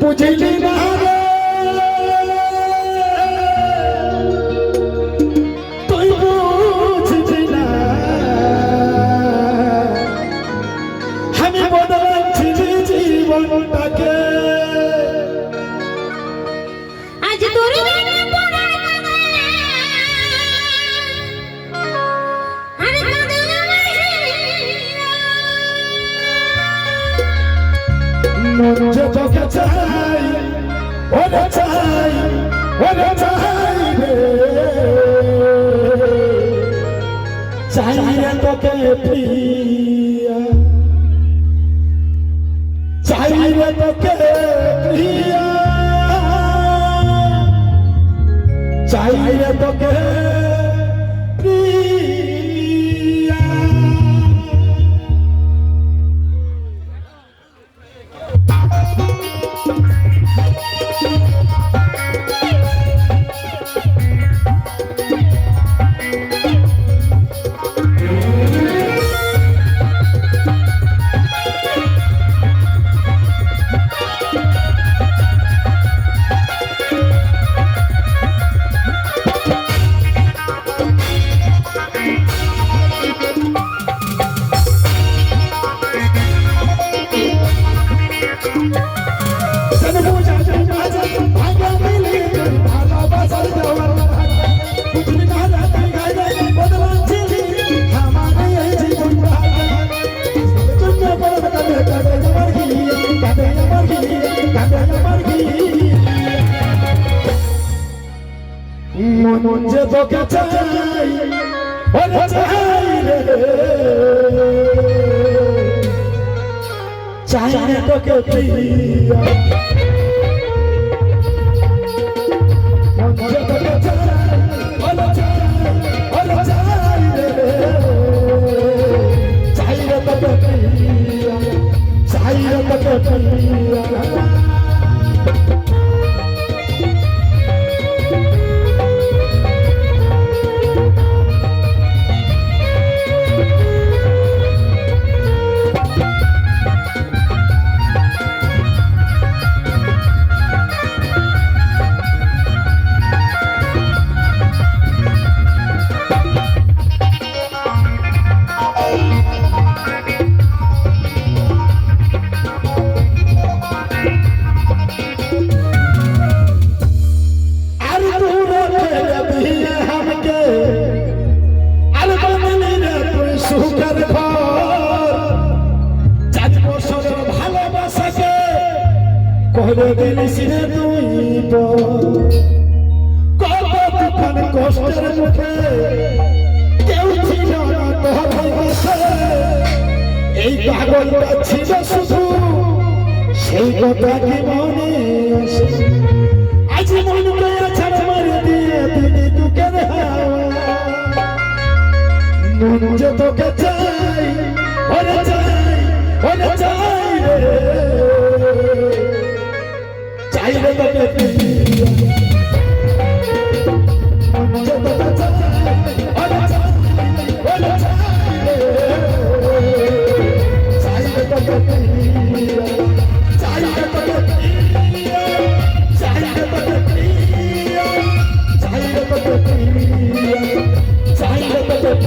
বুঝলি না। তুই বুঝলি না। আমি বদলাচ্ছি জীবনটাকে। যে তোকে চাই, ওরে চাই ওরে চাই চাই রে তোকে প্রিয়া। চাই রে তোকে প্রিয়া। চাই রে তোকে মন যে তোকে চাই ওরে চাই রে চাই রে তোকে প্রিয়া। সুখের ঘর চার বছরের ভালোবাসাকে করে দিলিস রে তুই। কত তুফান কষ্টের মুখে কেউ ছিল না তোর পাশে এই পাগলটা ছিল শুধু সেই কথা কি মনে যে তোকে চাই ওরে চাই ওরে চাই রে। চাই রে তোকে